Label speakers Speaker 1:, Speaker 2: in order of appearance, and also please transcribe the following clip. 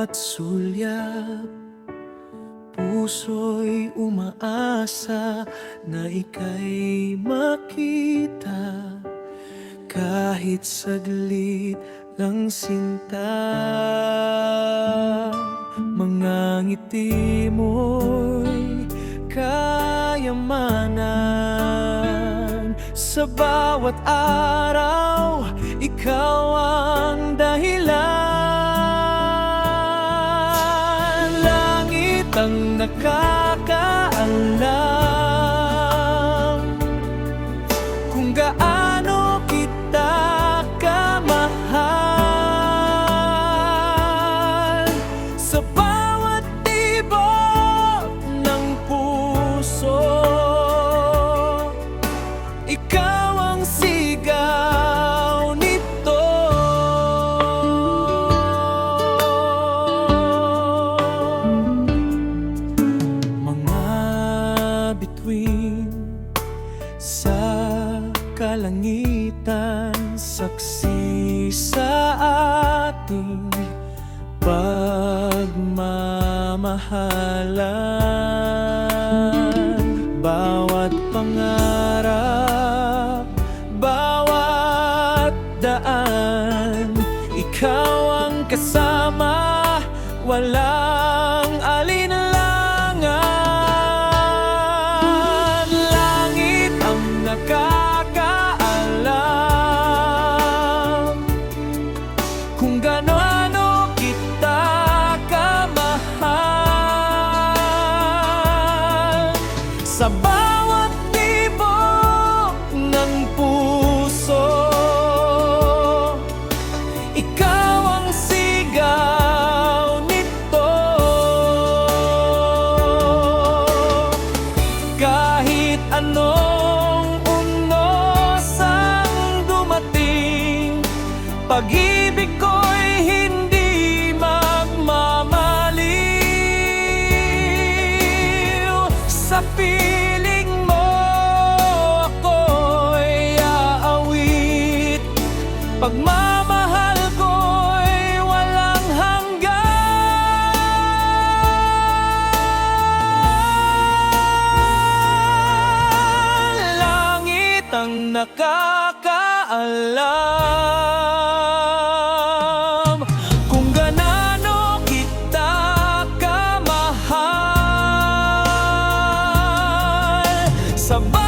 Speaker 1: Bawat sulyap Puso'y umaasa na ika'y makita. Kahit saglit lang sinta Mga ngiti mo'y kayamanan. Sa bawat araw, ikaw ang dahilan Langit ang bituin sa kalangitan Saksi sa ating pagmamahalan. Bawat pangarap, bawat daan Ikaw ang kasama, walang piling mo ako'y aawit. Pagmamaliw somebody